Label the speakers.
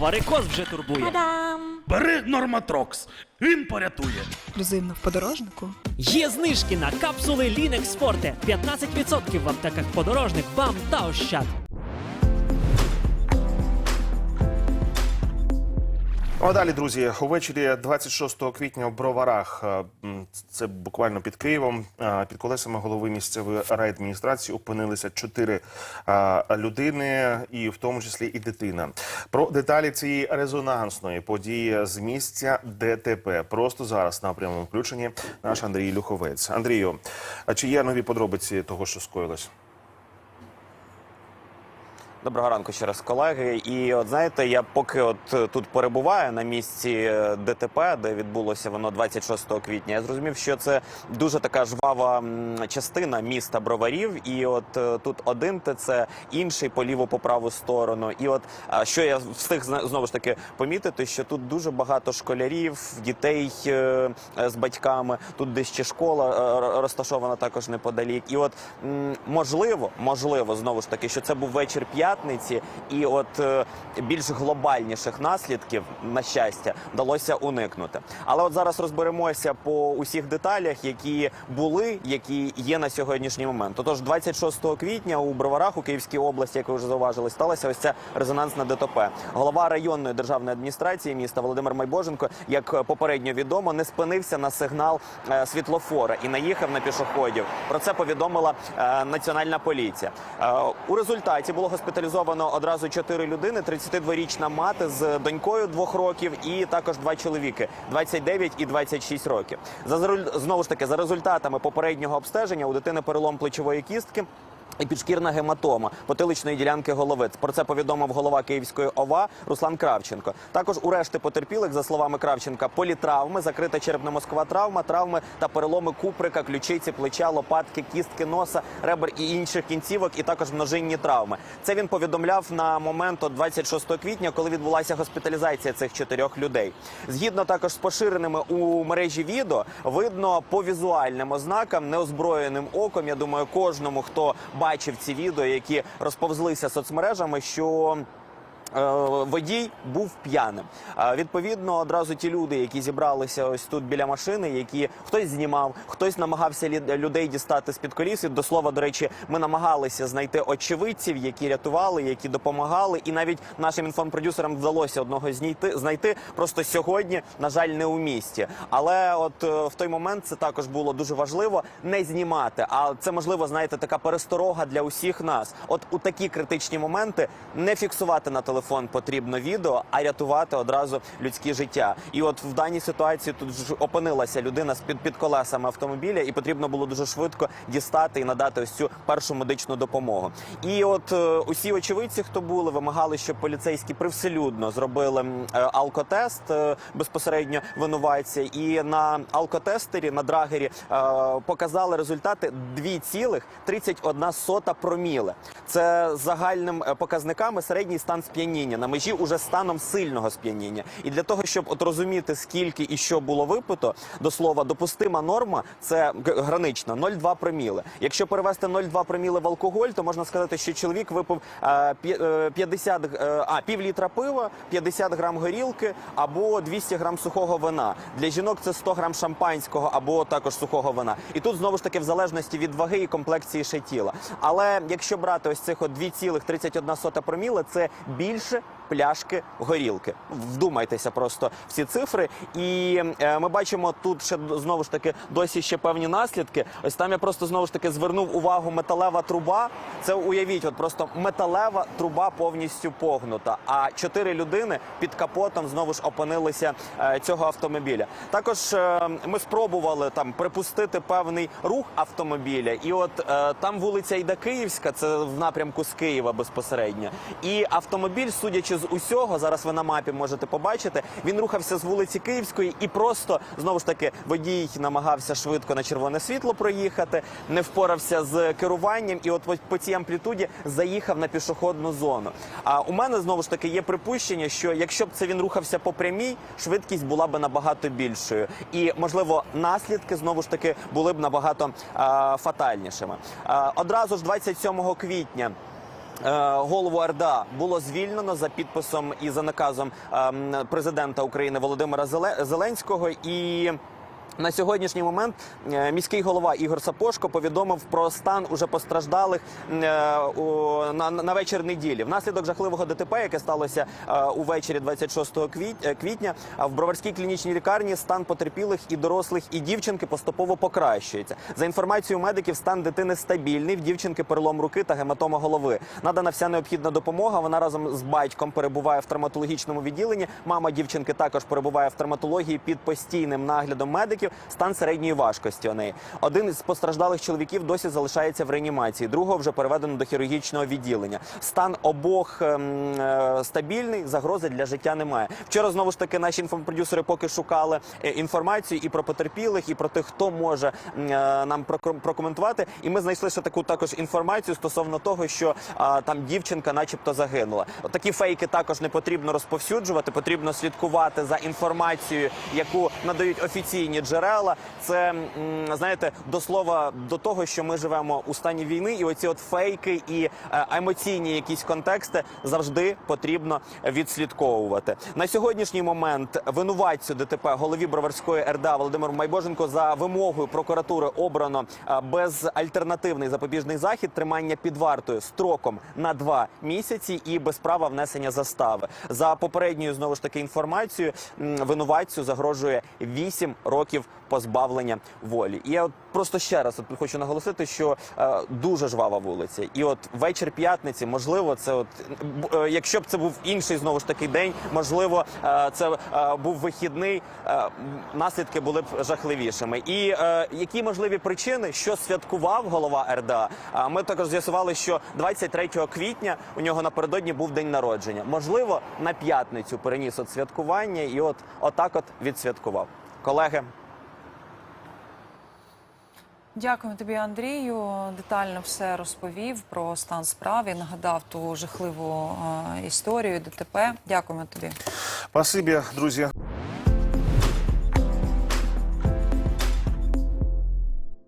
Speaker 1: Варикоз вже турбує.
Speaker 2: Та-дам!
Speaker 3: Бери Норматрокс, він порятує.
Speaker 4: Ексклюзивно в подорожнику.
Speaker 1: Є знижки на капсули Linux Forte. 15% в аптеках подорожник, вам та ощад.
Speaker 5: А далі, друзі, увечері 26 квітня в Броварах, е, це буквально під Києвом, е, під колесами голови місцевої райадміністрації опинилися чотири е, людини, і в тому числі і дитина. Про деталі цієї резонансної події з місця ДТП просто зараз на прямому включенні наш Андрій Люховець. Андрію, а чи є нові подробиці того, що скоїлось?
Speaker 6: Доброго ранку ще раз, колеги. І от знаєте, я поки от е, тут перебуваю на місці е, ДТП, де відбулося воно 26 квітня, я зрозумів, що це дуже така жвава частина міста Броварів. І от е, тут один ТЦ, інший по ліву по праву сторону. І от що я встиг знову ж таки помітити, що тут дуже багато школярів, дітей з батьками. Тут десь ще школа розташована також неподалік. І от можливо, можливо, знову ж таки, що це був вечір п'ятниці, і от е, більш глобальніших наслідків, на щастя, вдалося уникнути. Але от зараз розберемося по усіх деталях, які були, які є на сьогоднішній момент. Тотож 26 квітня у Броварах у Київській області, як ви вже зауважили, сталася ось ця резонансна ДТП. Голова районної державної адміністрації міста Володимир Майбоженко, як попередньо відомо, не спинився на сигнал е, світлофора і наїхав на пішоходів. Про це повідомила е, національна поліція. У результаті було госпіталізовано одразу чотири людини: 32-річна мати з донькою двох років, і також два чоловіки 29 і 26 років. За знову ж таки за результатами попереднього обстеження у дитини перелом плечової кістки. І підшкірна гематома потиличної ділянки голови. Про це повідомив голова Київської ОВА Руслан Кравченко. Також у решти потерпілих, за словами Кравченка, політравми, закрита черепно-мозкова травма, травми та переломи куприка, ключиці, плеча, лопатки, кістки, носа, ребер і інших кінцівок, і також множинні травми. Це він повідомляв на момент от 26 квітня, коли відбулася госпіталізація цих чотирьох людей. Згідно також з поширеними у мережі відео, видно по візуальним ознакам, неозброєним оком. Я думаю, кожному, хто бачив ці відео, які розповзлися соцмережами, що. Е, Водій був п'яним. Е, Відповідно, одразу ті люди, які зібралися ось тут біля машини, які хтось знімав, хтось намагався людей дістати з під коліс. І, до слова, до речі, ми намагалися знайти очевидців, які рятували, які допомагали. І навіть нашим інформпродюсерам вдалося одного знайти. Просто сьогодні, на жаль, не у місті. Але от е, в той момент це також було дуже важливо не знімати. А це можливо, знаєте, така пересторога для усіх нас. От у такі критичні моменти не фіксувати на телефон потрібно відео, а рятувати одразу людське життя. І от в даній ситуації тут ж опинилася людина з під, під колесами автомобіля, і потрібно було дуже швидко дістати і надати ось цю першу медичну допомогу. І от е, усі очевидці, хто були, вимагали, щоб поліцейські привселюдно зробили е, алкотест е, безпосередньо винуватця. І на алкотестері на драгері показали результати 2,31 проміле. Це загальним показниками середній стан сп'яніння на межі уже станом сильного сп'яніння. І для того, щоб от розуміти, скільки і що було випито, до слова, допустима норма це гранична 0,2 проміле. Якщо перевести 0,2 проміле в алкоголь, то можна сказати, що чоловік випив е, е, 50, е, а пів літра пива, 50 грам горілки або 200 грам сухого вина. Для жінок це 100 грам шампанського або також сухого вина. І тут знову ж таки в залежності від ваги і комплекції ще тіла. Але якщо брати ось цих от 2,31 проміле, це більше більше пляшки горілки. Вдумайтеся просто в ці цифри. І е, ми бачимо тут ще знову ж таки досі ще певні наслідки. Ось там я просто знову ж таки звернув увагу металева труба. Це уявіть, от просто металева труба повністю погнута. А чотири людини під капотом знову ж опинилися е, цього автомобіля. Також е, ми спробували там припустити певний рух автомобіля, і от е, там вулиця Іда Київська, це в напрямку з Києва безпосередньо. І автомобіль, судячи з усього, зараз ви на мапі можете побачити, він рухався з вулиці Київської і просто знову ж таки водій намагався швидко на червоне світло проїхати, не впорався з керуванням, і от по- цій амплітуді заїхав на пішохідну зону. А у мене знову ж таки є припущення, що якщо б це він рухався по прямій, швидкість була б набагато більшою, і можливо наслідки знову ж таки були б набагато а, фатальнішими. А, одразу ж 27 квітня. Е, Голову РДА було звільнено за підписом і за наказом ем, президента України Володимира Зеле- Зеленського і. На сьогоднішній момент е, міський голова Ігор Сапошко повідомив про стан уже постраждалих е, на, вечір неділі. Внаслідок жахливого ДТП, яке сталося е, увечері 26 квіт- е, квітня, в Броварській клінічній лікарні стан потерпілих і дорослих, і дівчинки поступово покращується. За інформацією медиків, стан дитини стабільний. В дівчинки перелом руки та гематома голови. Надана вся необхідна допомога. Вона разом з батьком перебуває в травматологічному відділенні. Мама дівчинки також перебуває в травматології під постійним наглядом медиків. Стан середньої важкості у неї. Один із постраждалих чоловіків досі залишається в реанімації. Другого вже переведено до хірургічного відділення. Стан обох ем, е, стабільний, загрози для життя немає. Вчора знову ж таки наші інфопродюсери поки шукали е, інформацію і про потерпілих, і про тих, хто може е, нам проком- прокоментувати. І ми знайшли ще таку також інформацію стосовно того, що а, там дівчинка, начебто, загинула. Такі фейки також не потрібно розповсюджувати. Потрібно слідкувати за інформацією, яку надають офіційні джерела. Це знаєте, до слова до того, що ми живемо у стані війни, і оці от фейки і е, емоційні якісь контексти завжди потрібно відслідковувати. На сьогоднішній момент винуватцю ДТП голові Броварської РДА Володимиру Майбоженко за вимогою прокуратури обрано е, безальтернативний запобіжний захід тримання під вартою строком на два місяці і без права внесення застави. За попередньою знову ж таки інформацією, винуватцю загрожує 8 років позбавлення волі. І я от просто ще раз от хочу наголосити, що е, дуже жвава вулиця. І от вечір п'ятниці, можливо, це от е, якщо б це був інший знову ж таки день, можливо, е, це е, був вихідний, е, наслідки були б жахливішими. І е, які можливі причини, що святкував голова РДА? А ми також з'ясували, що 23 квітня у нього напередодні був день народження. Можливо, на п'ятницю переніс от святкування і от отак от відсвяткував. Колеги,
Speaker 2: Дякую тобі, Андрію. Детально все розповів про стан справи. Нагадав ту жахливу е, історію ДТП. Дякуємо тобі.
Speaker 5: Спасибі, друзі.